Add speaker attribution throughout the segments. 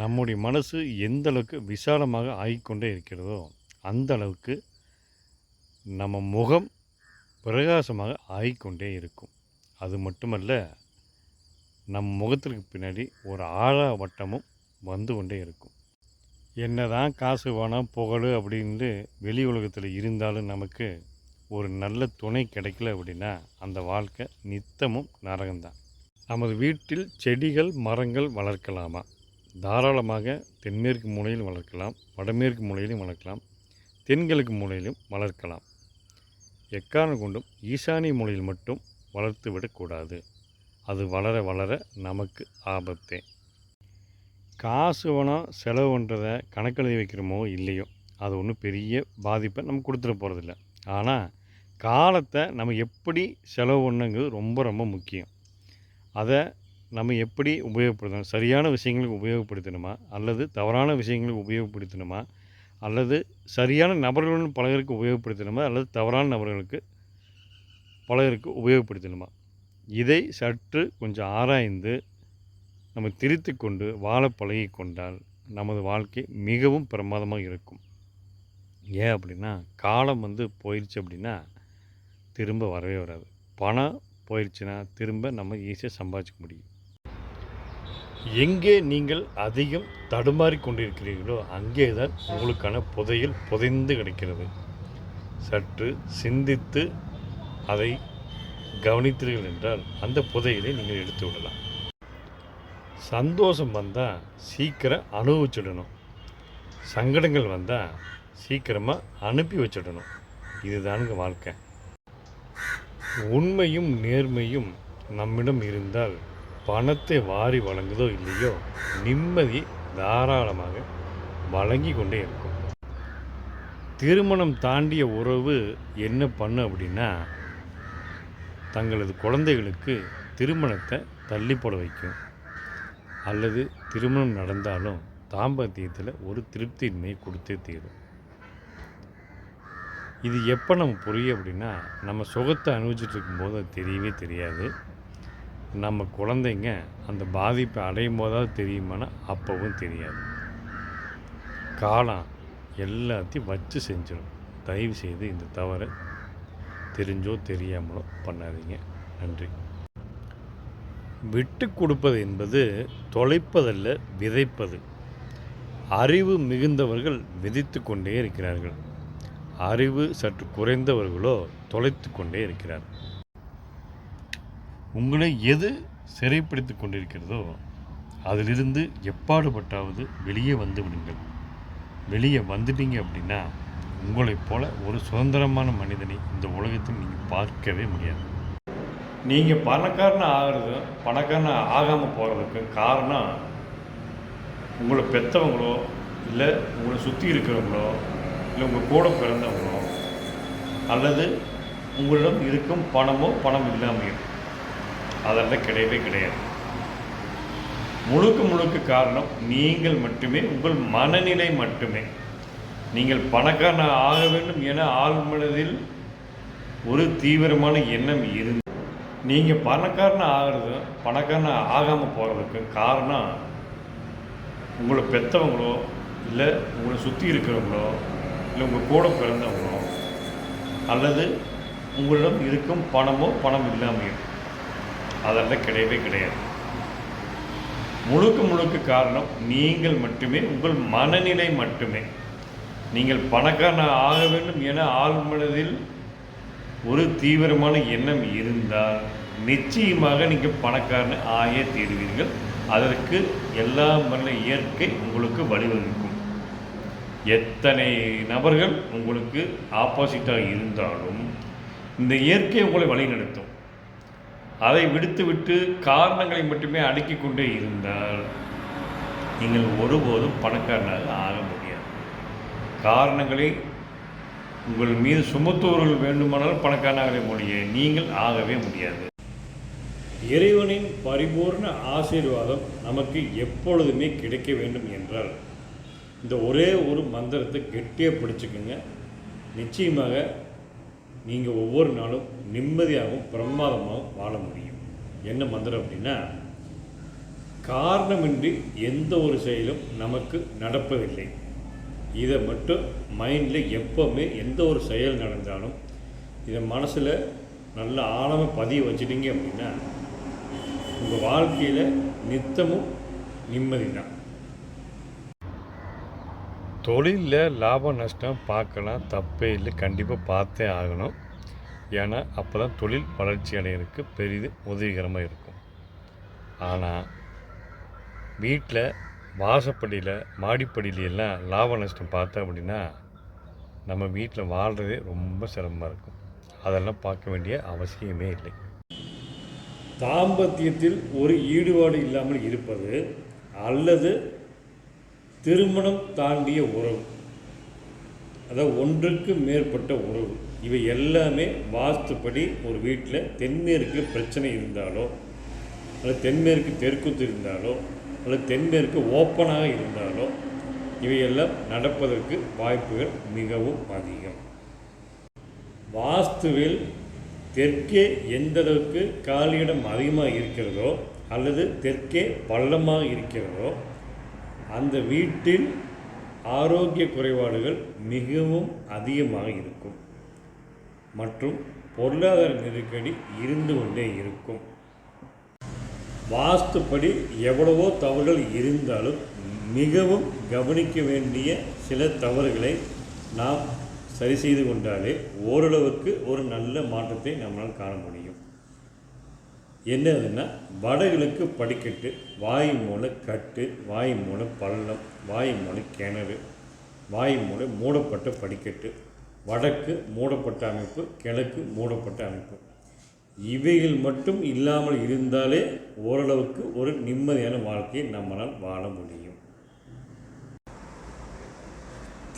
Speaker 1: நம்முடைய மனசு எந்த அளவுக்கு விசாலமாக ஆகிக்கொண்டே இருக்கிறதோ அந்த அளவுக்கு நம்ம முகம் பிரகாசமாக ஆகிக்கொண்டே இருக்கும். அது மட்டுமல்ல நம் முகத்திற்கு பின்னாடி ஒரு ஆழ வட்டமும் வந்து கொண்டே இருக்கும். என்னதான் காசு வேணாம் புகழ் அப்படின்ட்டு வெளி உலகத்தில் இருந்தாலும் நமக்கு ஒரு நல்ல துணை கிடைக்கல அப்படின்னா அந்த வாழ்க்கை நித்தமும் நரகம்தான். நமது வீட்டில் செடிகள் மரங்கள் வளர்க்கலாமா? தாராளமாக தென்மேற்கு மூலையில் வளர்க்கலாம் வடமேற்கு மூலையிலும் வளர்க்கலாம் தென்கிழக்கு மூலையிலும் வளர்க்கலாம். எக்காரணம் கொண்டும் ஈசானிய மூலையில் மட்டும் வளர்த்து விடக்கூடாது. அது வளர வளர நமக்கு ஆபத்தே. காசு வேணால் செலவு பண்ணுறதை கணக்கெழுதி வைக்கிறோமோ இல்லையோ அது ஒன்றும் பெரிய பாதிப்பை நம்ம கொடுத்துட்டு போகிறதில்ல ஆனால் காலத்தை நம்ம எப்படி செலவு பண்ணுங்கிறது ரொம்ப ரொம்ப முக்கியம். அதை நம்ம எப்படி உபயோகப்படுத்தணும்? சரியான விஷயங்களுக்கு உபயோகப்படுத்தணுமா? அல்லது தவறான விஷயங்களுக்கு உபயோகப்படுத்தணுமா? அல்லது சரியான நபர்களுடன் பலகருக்கு உபயோகப்படுத்தணுமா? அல்லது தவறான நபர்களுக்கு பலருக்கு உபயோகப்படுத்தணுமா? இதை சற்று கொஞ்சம் ஆராய்ந்து நம்ம திரித்து கொண்டு வாழ பழகி கொண்டால் நமது வாழ்க்கை மிகவும் பிரமாதமாக இருக்கும். ஏன் அப்படின்னா காலம் வந்து போயிடுச்சு அப்படின்னா திரும்ப வரவே வராது. பணம் போயிடுச்சுன்னா திரும்ப நம்ம ஈஸியாக சம்பாதிக்க முடியும். எங்கே நீங்கள் அதிகம் தடுமாறி கொண்டிருக்கிறீர்களோ அங்கே தான் உங்களுக்கான புதையல் புதைந்து கிடைக்கிறது. சற்று சிந்தித்து அதை கவனித்தீர்கள் என்றால் அந்த புதையலை நீங்கள் எடுத்து விடலாம். சந்தோஷம் வந்தால் சீக்கிரம் அனுபவிச்சிடணும் சங்கடங்கள் வந்தால் சீக்கிரமாக அனுப்பி வச்சிடணும் இதுதானுங்க வாழ்க்கை. உண்மையும் நேர்மையும் நம்மிடம் இருந்தால் பணத்தை வாரி வழங்குதோ இல்லையோ நிம்மதி தாராளமாக வழங்கி கொண்டே இருக்கும். திருமணம் தாண்டிய உறவு என்ன பண்ணு அப்படின்னா தங்களது குழந்தைகளுக்கு திருமணத்தை தள்ளி போட வைக்கும். அல்லது திருமணம் நடந்தாலும் தாம்பத்தியத்தில் ஒரு திருப்தியின்மையை கொடுத்தே தீரும். இது எப்போ நம்ம புரியும் அப்படின்னா நம்ம சுகத்தை அனுபவிச்சுட்டு இருக்கும்போது அது தெரியவே தெரியாது. நம்ம குழந்தைங்க அந்த பாதிப்பை அடையும் போதாவது தெரியுமானா அப்போவும் தெரியாது. காலம் எல்லாத்தையும் வச்சு செஞ்சிடும் தயவு செய்து இந்த தவறை தெரிஞ்சோ தெரியாமலோ பண்ணாதீங்க. நன்றி. விட்டு கொடுப்பது என்பது தொலைப்பதல்ல விதைப்பது. அறிவு மிகுந்தவர்கள் விதைத்து கொண்டே இருக்கிறார்கள். அறிவு சற்று குறைந்தவர்களோ தொலைத்து கொண்டே இருக்கிறார்கள். உங்களை எது சிறைப்பிடித்து கொண்டிருக்கிறதோ அதிலிருந்து எப்பாடுபட்டாவது வெளியே வந்து விடுங்கள். வெளியே வந்துட்டீங்க அப்படின்னா உங்களைப் போல ஒரு சுதந்திரமான மனிதனை இந்த உலகத்தில் நீங்கள் பார்க்கவே முடியாது. நீங்கள் பணக்காரன் ஆகிறதும் பணக்காரன் ஆகாமல் போகிறதுக்கு காரணம் உங்களை பெற்றவங்களோ இல்லை உங்களை சுற்றி இருக்கிறவங்களோ இல்லை உங்கள் கூட பிறந்தவங்களோ அல்லது உங்களிடம் இருக்கும் பணமோ பணம் இல்லாமையோ. அதெல்லாம் கிடையவே கிடையாது. முழுக்க முழுக்க காரணம் நீங்கள் மட்டுமே உங்கள் மனநிலை மட்டுமே. நீங்கள் பணக்காரன் ஆக வேண்டும் என ஆள் மனதில் ஒரு தீவிரமான எண்ணம் இருந்து நீங்கள் பணக்காரன் ஆகிறது பணக்காரன் ஆகாமல் போகிறதுக்கு காரணம் உங்களை பெற்றவங்களோ இல்லை உங்களை சுற்றி இருக்கிறவங்களோ இல்லை உங்கள் கூட பிறந்தவங்களோ அல்லது உங்களிடம் இருக்கும் பணமோ பணம் இல்லாமையோ. அதெல்லாம் கிடையவே கிடையாது. முழுக்க முழுக்க காரணம் நீங்கள் மட்டுமே உங்கள் மனநிலை மட்டுமே. நீங்கள் பணக்காரன் ஆக வேண்டும் என ஆள் மனதில் ஒரு தீவிரமான எண்ணம் இருந்தால் நிச்சயமாக நீங்கள் பணக்காரன் ஆகிய தீர்வீர்கள் அதற்கு எல்லா மன இயற்கை உங்களுக்கு வழிவகுக்கும். எத்தனை நபர்கள் உங்களுக்கு ஆப்போசிட்டாக இருந்தாலும் இந்த இயற்கை உங்களை வழிநடத்தும். அதை விடுத்துவிட்டு காரணங்களை மட்டுமே அடுக்கி கொண்டே இருந்தால் நீங்கள் ஒருபோதும் பணக்காரனாக ஆக முடியாது. காரணங்களை உங்கள் மீது சுமத்துவர்கள் வேண்டுமானால் பணக்காரனாக முடிய நீங்கள் ஆகவே முடியாது. இறைவனின் பரிபூர்ண ஆசீர்வாதம் நமக்கு எப்பொழுதுமே கிடைக்க வேண்டும் என்றால் இந்த ஒரே ஒரு மந்திரத்தை கெட்டியாக பிடிச்சிக்கோங்க. நிச்சயமாக நீங்கள் ஒவ்வொரு நாளும் நிம்மதியாகவும் பிரமாதமாகவும் வாழ முடியும். என்ன மந்திரம் அப்படின்னா காரணமின்றி எந்த ஒரு செயலும் நமக்கு நடப்பதில்லை. இதை மட்டும் மைண்டில் எப்போவுமே எந்த ஒரு செயல் நடந்தாலும் இதை மனசில் நல்ல ஆழமாக பதிய வச்சுட்டீங்க அப்படின்னா உங்கள் வாழ்க்கையில் நித்தமும் நிம்மதி தான் தொழிலில் லாபம் நஷ்டம் பார்க்கலாம். தப்பே இல்லை. கண்டிப்பாக பார்த்தே ஆகணும். ஏன்னா அப்போ தான் தொழில் வளர்ச்சி அடைகிறதுக்கு பெரிதும் உதவிகரமாக இருக்கும். ஆனால் வீட்டில் வாசப்படியில் மாடிப்படியில எல்லாம் லாப நஷ்டம் பார்த்தோம் அப்படின்னா நம்ம வீட்டில் வாழ்கிறதே ரொம்ப சிரமமாக இருக்கும். அதெல்லாம் பார்க்க வேண்டிய அவசியமே இல்லை. தாம்பத்தியத்தில் ஒரு ஈடுபாடு இல்லாமல் இருப்பது அல்லது திருமணம் தாண்டிய உறவு. அதாவது ஒன்றுக்கு மேற்பட்ட உறவு. இவை எல்லாமே வாஸ்துப்படி ஒரு வீட்டில் தென்மேற்கில் பிரச்சனை இருந்தாலோ அல்லது தென்மேற்கு தெற்குத்து இருந்தாலோ அல்லது தென்மேற்கு ஓப்பனாக இருந்தாலோ இவையெல்லாம் நடப்பதற்கு வாய்ப்புகள் மிகவும் அதிகம். வாஸ்துவில் தெற்கே எந்த அளவுக்கு காலியிடம் அதிகமாக இருக்கிறதோ அல்லது தெற்கே பள்ளமாக இருக்கிறதோ அந்த வீட்டில் ஆரோக்கிய குறைபாடுகள் மிகவும் அதிகமாக இருக்கும். மற்றும் பொருளாதார நெருக்கடி இருந்து கொண்டே இருக்கும். வாஸ்துப்படி எவ்வளவோ தவறுகள் இருந்தாலும் மிகவும் கவனிக்க வேண்டிய சில தவறுகளை நாம் சரி செய்து கொண்டாலே ஓரளவுக்கு ஒரு நல்ல மாற்றத்தை நம்மளால் காண முடியும். என்னதுன்னா வடகிழக்கு படிக்கட்டு வாய் மூல கட்டு வாய் மூல பள்ளம் வாய் மூல கிணறு வாய் மூல மூடப்பட்ட படிக்கட்டு வடக்கு மூடப்பட்ட அமைப்பு கிழக்கு மூடப்பட்ட அமைப்பு. இவைகள் மட்டும் இல்லாமல் இருந்தாலே ஓரளவுக்கு ஒரு நிம்மதியான வாழ்க்கையை நம்மளால் வாழ முடியும்.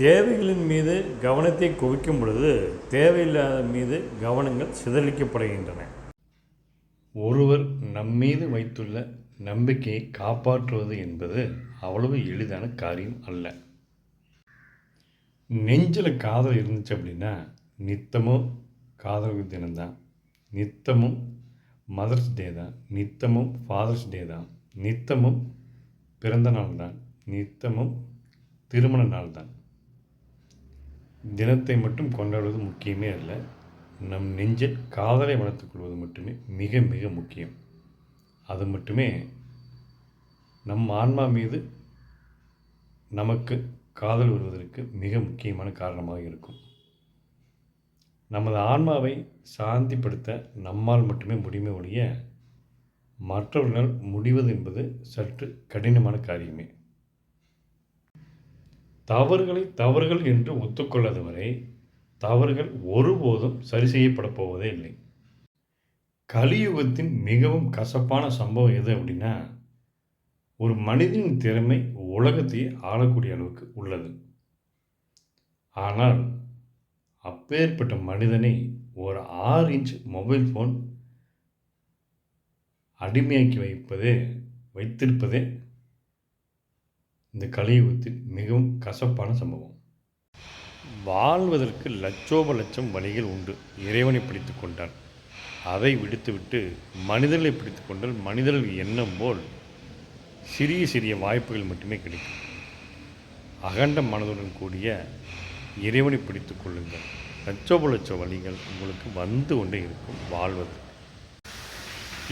Speaker 1: தேவைகளின் மீது கவனத்தை குவிக்கும் பொழுது தேவையில்லாத மீது கவனங்கள் சிதறிக்கப்படுகின்றன ஒருவர் நம்மீது வைத்துள்ள நம்பிக்கையை காப்பாற்றுவது என்பது அவ்வளவு எளிதான காரியம் அல்ல. நெஞ்சில் காதல் இருந்துச்சு அப்படின்னா நித்தமும் காதல் தினம்தான். நித்தமும் மதர்ஸ் டே தான். நித்தமும் ஃபாதர்ஸ் டே தான். நித்தமும் பிறந்த நாள் தான். நித்தமும் திருமண நாள் தான். தினத்தை மட்டும் கொண்டாடுவது முக்கியமே அல்ல நம் நெஞ்சில் காதலை வளர்த்துக்கொள்வது மட்டுமே மிக மிக முக்கியம். அது மட்டுமே நம் ஆன்மா மீது நமக்கு காதல் வருவதற்கு மிக முக்கியமான காரணமாக இருக்கும். நமது ஆன்மாவை சாந்திப்படுத்த நம்மால் மட்டுமே முடியுமே ஒழிய மற்றவர்களால் முடிவது என்பது சற்று கடினமான காரியமே. தவறுகளை தவறுகள் என்று ஒத்துக்கொள்ளாத வரை தவறுகள் ஒருபோதும் சரி செய்யப்பட போவதே இல்லை. கலியுகத்தின் மிகவும் கசப்பான சம்பவம் எது அப்படின்னா ஒரு மனிதனின் திறமை உலகத்தையே ஆளக்கூடிய அளவுக்கு உள்ளது. ஆனால் அப்பேற்பட்ட மனிதனை ஒரு ஆறு இன்ச் மொபைல் ஃபோன் அடிமையாக்கி வைப்பதே வைத்திருப்பதே இந்த கலியுகத்தில் மிகவும் கசப்பான சம்பவம். வாழ்வதற்கு லட்சோப லட்சம் வழிகள் உண்டு இறைவனை பிடித்து கொண்டான் அதை விடுத்துவிட்டு மனிதர்களை பிடித்து கொண்டால் மனிதர்கள் எண்ணம் போல் சிறிய சிறிய வாய்ப்புகள் மட்டுமே கிடைக்கும். அகண்ட மனதுடன் கூடிய இறைவனை பிடித்து கொள்ளுங்கள். லட்சோப லட்ச வழிகள் உங்களுக்கு வந்து கொண்டே இருக்கும் வாழ்வது.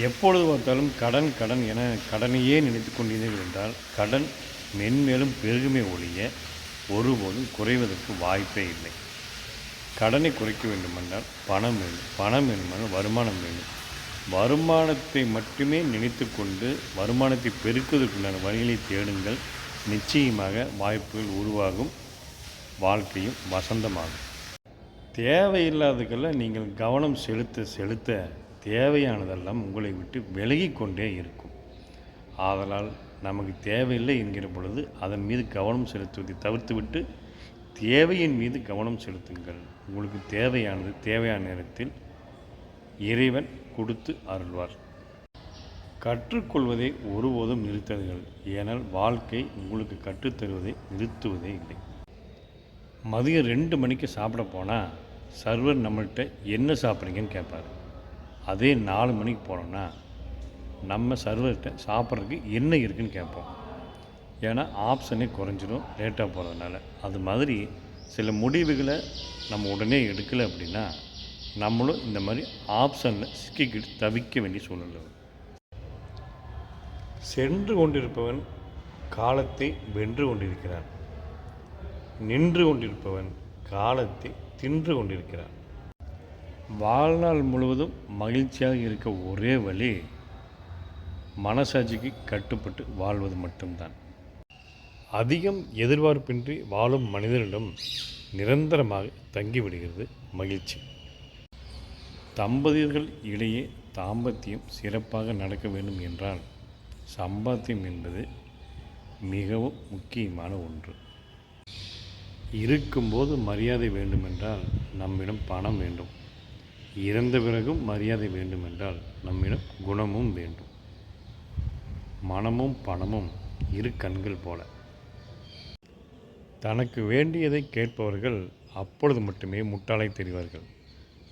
Speaker 1: எப்பொழுது பார்த்தாலும் கடன் கடன் என கடனையே நினைத்து கொண்டீர்கள் என்றால் கடன் மென்மேலும் பெருகுமே ஒழிய ஒருபோதும் குறைவதற்கு வாய்ப்பே இல்லை. கடனை குறைக்க வேண்டுமென்றால் பணம் வேண்டும் பணம் வேண்டுமென்றால் வருமானம் வேண்டும் வருமானத்தை மட்டுமே நினைத்து கொண்டு வருமானத்தை பெருக்குவதற்குண்டான வழிகளை தேடுங்கள். நிச்சயமாக வாய்ப்புகள் உருவாகும். வாழ்க்கையும் வசந்தமாகும். தேவையில்லாததுக்கெல்லாம் நீங்கள் கவனம் செலுத்த செலுத்த தேவையானதெல்லாம் உங்களை விட்டு விலகி கொண்டே இருக்கும். ஆதலால் நமக்கு தேவையில்லை என்கிற பொழுது அதன் மீது கவனம் செலுத்துவதை தவிர்த்துவிட்டு தேவையின் மீது கவனம் செலுத்துங்கள். உங்களுக்கு தேவையானது தேவையான நேரத்தில் இறைவன் கொடுத்து அருள்வார். கற்றுக்கொள்வதை ஒருபோதும் நிறுத்தாதீர்கள். ஏனால் வாழ்க்கை உங்களுக்கு கற்றுத்தருவதை நிறுத்துவதே இல்லை. மதியம் ரெண்டு மணிக்கு சாப்பிட போனால் சர்வர் நம்மள்கிட்ட என்ன சாப்பிட்றீங்கன்னு கேட்பார். அதே நாலு மணிக்கு போனோம்னா நம்ம சர்வர்கிட்ட சாப்பிட்றதுக்கு என்ன இருக்குன்னு கேட்போம். ஏன்னா ஆப்ஷனே குறைஞ்சிடும் லேட்டாக போகிறதுனால அது மாதிரி சில முடிவுகளை நம்ம உடனே எடுக்கலை அப்படின்னா நம்மளும் இந்த மாதிரி ஆப்ஷனில் சிக்கிக்கிட்டு தவிக்க வேண்டிய சூழ்நிலை சென்று கொண்டிருப்பவன் காலத்தை வென்று கொண்டிருக்கிறான். நின்று கொண்டிருப்பவன் காலத்தை தின்று கொண்டிருக்கிறான். வாழ்நாள் முழுவதும் மகிழ்ச்சியாக இருக்க ஒரே வழி மனசாட்சிக்கு கட்டுப்பட்டு வாழ்வது மட்டும்தான். அதிகம் எதிர்பார்ப்பின்றி வாழும் மனிதனிடம் நிரந்தரமாக தங்கிவிடுகிறது மகிழ்ச்சி. தம்பதியர்கள் இடையே தாம்பத்தியம் சிறப்பாக நடக்க வேண்டும் என்றால் சம்பாத்தியம் என்பது மிகவும் முக்கியமான ஒன்று. இருக்கும்போது மரியாதை வேண்டுமென்றால் நம்மிடம் பணம் வேண்டும். இறந்த பிறகும் மரியாதை வேண்டுமென்றால் நம்மிடம் குணமும் வேண்டும். மனமும் பணமும் இரு கண்கள் போல. தனக்கு வேண்டியதை கேட்பவர்கள் அப்பொழுது மட்டுமே முட்டாளை தெரிவார்கள்.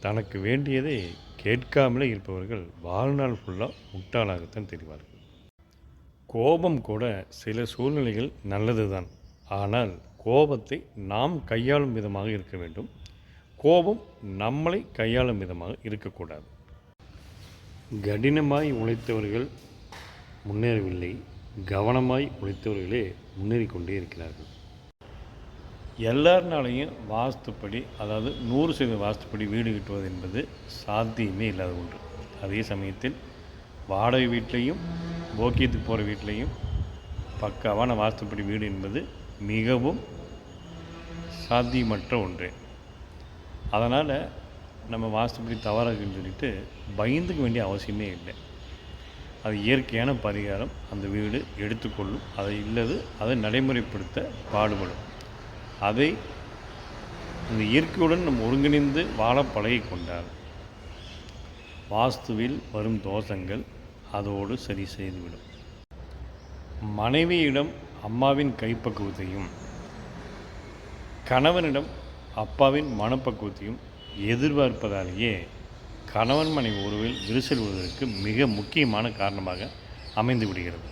Speaker 1: தனக்கு வேண்டியதை கேட்காமலே இருப்பவர்கள் வாழ்நாள் ஃபுல்லாக முட்டாளாகத்தான் தெரிவார்கள். கோபம் கூட சில சூழ்நிலைகள் நல்லதுதான். ஆனால் கோபத்தை நாம் கையாளும் விதமாக இருக்க வேண்டும். கோபம் நம்மளை கையாளும் விதமாக இருக்கக்கூடாது. கடினமாய் உழைத்தவர்கள் முன்னேறவில்லை. கவனமாய் உழைத்தவர்களே முன்னேறிக்கொண்டே இருக்கிறார்கள். எல்லாருனாலையும் வாஸ்துப்படி அதாவது நூறு சதவீத வாஸ்துப்படி வீடு கட்டுவது என்பது சாத்தியமே இல்லாத ஒன்று. அதே சமயத்தில் வாடகை வீட்லேயும் போக்கியத்துக்கு போகிற வீட்லேயும் பக்காவான வாஸ்துப்படி வீடு என்பது மிகவும் சாத்தியமற்ற ஒன்று. அதனால் நம்ம வாஸ்துப்படி தவறாகுன்னு சொல்லிட்டு பயந்துக்க வேண்டிய அவசியமே இல்லை. அது இயற்கையான பரிகாரம். அந்த வீடு எடுத்துக்கொள்ளும். அதை இல்லது அதை நடைமுறைப்படுத்த பாடுபடும். அதை இந்த இயற்கையுடன் நம் ஒருங்கிணைந்து வாழ பழகி வாஸ்துவில் வரும் தோஷங்கள் அதோடு சரி செய்துவிடும். மனைவியிடம் அம்மாவின் கைப்பக்குவத்தையும் கணவனிடம் அப்பாவின் மனப்பக்குவத்தையும் எதிர்பார்ப்பதாலேயே கணவன் மனைவி உறவில் விரிசல் மிக முக்கியமான காரணமாக அமைந்து விடுகிறது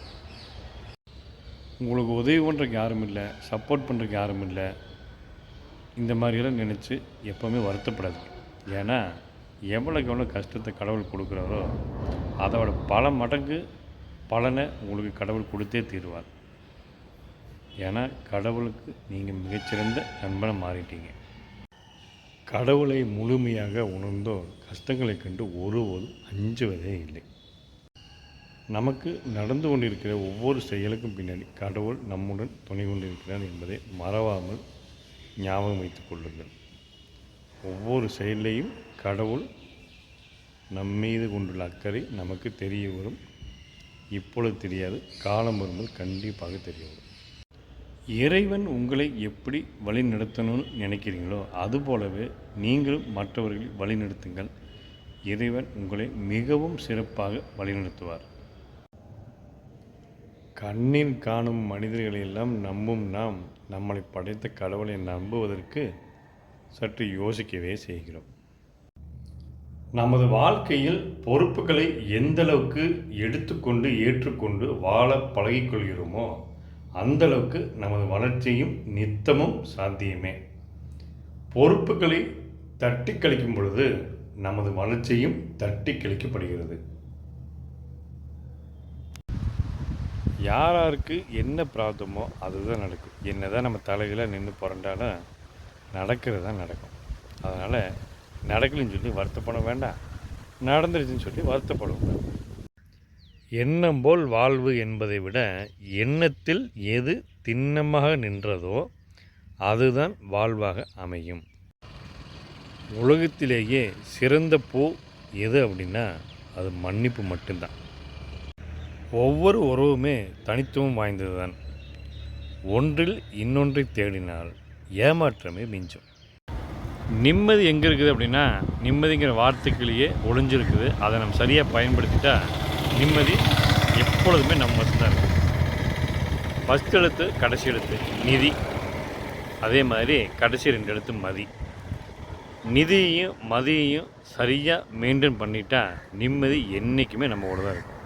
Speaker 1: உங்களுக்கு உதவி பண்ணுறதுக்கு யாரும் இல்லை சப்போர்ட் பண்ணுறதுக்கு யாரும் இல்லை. இந்த மாதிரியெல்லாம் நினச்சி எப்போவுமே வருத்தப்படாது ஏன்னா எவ்வளோக்கு எவ்வளோ கஷ்டத்தை கடவுள் கொடுக்குறாரோ அதோட பல மடங்கு பலனை உங்களுக்கு கடவுள் கொடுத்தே தீருவார். ஏன்னா கடவுளுக்கு நீங்கள் மிகச்சிறந்த நண்பனை மாறிட்டீங்க. கடவுளை முழுமையாக உணர்ந்தோ கஷ்டங்களை கண்டு ஒருபோதும் அஞ்சுவதே இல்லை. நமக்கு நடந்து கொண்டிருக்கிற ஒவ்வொரு செயலுக்கும் பின்னாடி கடவுள் நம்முடன் துணை கொண்டிருக்கிறார் என்பதை மறவாமல் ஞாபகம் வைத்துக் கொள்ளுங்கள். ஒவ்வொரு செயலையும் கடவுள் நம் மீது கொண்டுள்ள அக்கறை நமக்கு தெரிய வரும். இப்பொழுது தெரியாது காலம் வரும்போது கண்டிப்பாக தெரிய வரும். இறைவன் உங்களை எப்படி வழி நடத்தணும்னு நினைக்கிறீங்களோ அதுபோலவே நீங்களும் மற்றவர்களை வழிநடத்துங்கள். இறைவன் உங்களை மிகவும் சிறப்பாக வழிநடத்துவார். கண்ணில் காணும் மனிதர்களை எல்லாம் நம்பும் நாம் நம்மளை படைத்த கடவுளை நம்புவதற்கு சற்று யோசிக்கவே செய்கிறோம். நமது வாழ்க்கையில் பொறுப்புகளை எந்தளவுக்கு எடுத்துக்கொண்டு ஏற்றுக்கொண்டு வாழ பழகிக்கொள்கிறோமோ அந்தளவுக்கு நமது வளர்ச்சியும் நித்தமும் சாத்தியமே. பொறுப்புகளை தட்டி கழிக்கும் பொழுது நமது வளர்ச்சியும் தட்டி கழிக்கப்படுகிறது. யாராருக்கு என்ன பிராப்தமோ அதுதான் நடக்கும். என்ன தான் நம்ம தலையில் நின்று புரண்டாலும் நடக்கிறது தான் நடக்கும். அதனால் நடக்கலைன்னு சொல்லி வருத்தப்பட வேண்டாம். நடந்துருச்சுன்னு சொல்லி வருத்தப்படுவோம் எண்ணம் போல் வாழ்வு என்பதை விட எண்ணத்தில் எது திண்ணமாக நின்றதோ அதுதான் வாழ்வாக அமையும். உலகத்திலேயே சிறந்த பூ எது அப்படின்னா அது மன்னிப்பு மட்டும்தான். ஒவ்வொரு உறவுமே தனித்துவம் வாய்ந்தது தான் ஒன்றில் இன்னொன்றை தேடினால் ஏமாற்றமே மிஞ்சும். நிம்மதி எங்கே இருக்குது அப்படின்னா நிம்மதிங்கிற வார்த்தைக்குள்ளேயே ஒளிஞ்சிருக்குது. அதை நம்ம சரியாக பயன்படுத்திட்டால் நிம்மதி எப்பொழுதுமே நம்ம மட்டும்தான் இருக்கும் ஃபஸ்ட் எழுத்து கடைசி எழுத்து நிதி. அதே மாதிரி கடைசி ரெண்டு எழுத்து மதி. நிதியையும் மதியையும் சரியாக மெயின்டைன் பண்ணிட்டால் நிம்மதி என்றைக்குமே நம்மளோட தான் இருக்கும்.